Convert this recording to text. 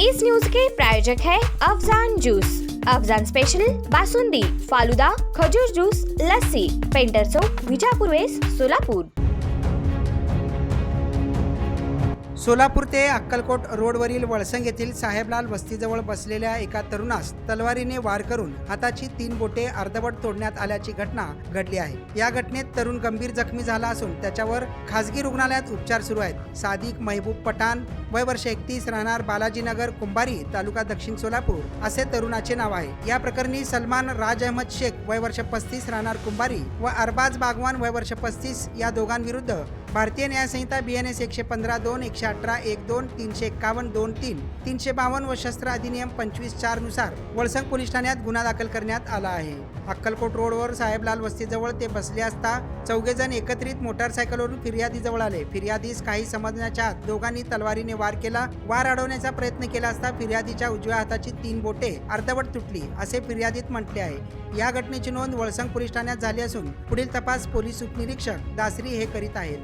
इस news के प्रायोजक है अफजान जूस। अफजान स्पेशल बासुंदी फालुदा खजूर जूस लस्सी पेंटर चौक विजापूर वेस सोलापूर। सोलापूर ते अक्कलकोट रोडवरील वळसंग येथील साहेबलाल वस्तीजवळ बसलेल्या एका तरुणास तलवारीने वार करून हाताची तीन बोटे अर्धवट तोडण्यात आल्याची घटना घडली आहे. या घटनेत तरुण गंभीर जखमी झाला असून त्याच्यावर खासगी रुग्णालयात उपचार सुरू आहेत. सादिक महबूब पठाण वय वर्ष एकतीस राहणार बालाजीनगर कुंभारी तालुका दक्षिण सोलापूर असे तरुणाचे नाव आहे. या प्रकरणी सलमान राज अहमद शेख वय वर्ष पस्तीस राहणार कुंभारी व अरबाज बागवान वय वर्ष पस्तीस या दोघांविरुद्ध Bharatiya Nyaya Sanhita BNS B N S एकशे पंधरा दोन एकशे अठरा एक दोन तीनशे एक्कावन्न दोन तीन तीनशे बावन्न व शस्त्र अधिनियम पंचवीस चारनुसार वळसंग पोलीस ठाण्यात गुन्हा दाखल करण्यात आला आहे. अक्कलकोट रोडवर साहेबलाल वस्तीजवळ ते बसले असता चौघेजण एकत्रित मोटारसायकलवरून फिर्यादीजवळ आले. फिर्यादीस काही समजण्याच्या आत दोघांनी तलवारीने वार केला. वार अडवण्याचा प्रयत्न केला असता फिर्यादीच्या उजव्या हाताची तीन बोटे अर्धवट तुटली असे फिर्यादीत म्हटले आहे. या घटनेची नोंद वळसंग पोलीस ठाण्यात झाली असून पुढील तपास पोलीस उपनिरीक्षक दासरी हे करीत आहेत.